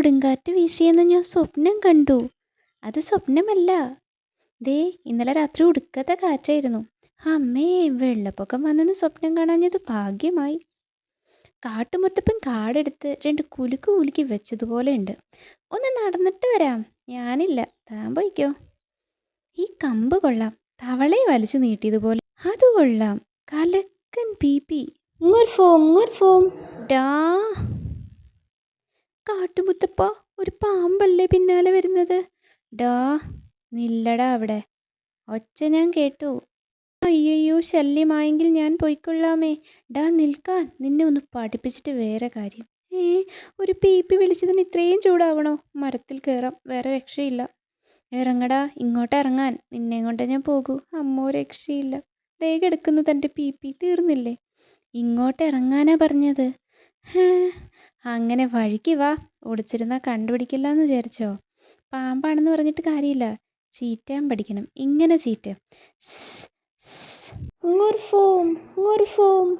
കൊടുങ്കാറ്റ് വീശിയെന്ന് ഞാൻ സ്വപ്നം കണ്ടു. അത് സ്വപ്നമല്ല. ദേ ഇന്നലെ രാത്രി ഉടുക്കത്തെ കാറ്റായിരുന്നു. അമ്മേ വെള്ളപ്പൊക്കം വന്നെന്ന് സ്വപ്നം കാണാഞ്ഞത് ഭാഗ്യമായി. കാട്ടുമുത്തപ്പൻ കാടെടുത്ത് രണ്ട് കുലുക്ക് കുലുക്കി വെച്ചതുപോലെ ഉണ്ട്. ഒന്ന് നടന്നിട്ട് വരാം. ഞാനില്ല. താൻ പോയിക്കോ. ഈ കമ്പ് കൊള്ളാം. തവളയെ വലിച്ചു നീട്ടിയതുപോലെ. അത് കൊള്ളാം. കലക്കൻ പി പി. മുർഫോം ഡാ. കാട്ടുമുത്തപ്പ ഒരു പാമ്പല്ലേ പിന്നാലെ വരുന്നത്? ഡാ നില്ലടാ അവിടെ. ഒച്ച ഞാൻ കേട്ടു. അയ്യയ്യോ ശല്യമായെങ്കിൽ ഞാൻ പോയിക്കൊള്ളാമേ. ഡാ നിൽക്കാൻ. നിന്നെ ഒന്ന് പഠിപ്പിച്ചിട്ട് വേറെ കാര്യം. ഏ ഒരു പീപ്പി വിളിച്ചതിന് ഇത്രയും ചൂടാവണോ? മരത്തിൽ കയറാം വേറെ രക്ഷയില്ല. ഇറങ്ങടാ ഇങ്ങോട്ട് ഇറങ്ങാൻ. നിന്നെ കൊണ്ട് ഞാൻ പോകൂ. അമ്മോ രക്ഷയില്ല. ദേ കിടക്കുന്നു തന്റെ പീപ്പി. തീർന്നില്ലേ? ഇങ്ങോട്ട് ഇറങ്ങാനാ പറഞ്ഞത്. അങ്ങനെ വഴിക്ക് വാ. ഓടിച്ചിരുന്നാൽ കണ്ടുപിടിക്കില്ല എന്ന് വിചാരിച്ചോ? പാമ്പാണെന്ന് പറഞ്ഞിട്ട് കാര്യമില്ല. ചീറ്റാൻ പഠിക്കണം. ഇങ്ങനെ ചീറ്റ. ഫോം മുർഫോം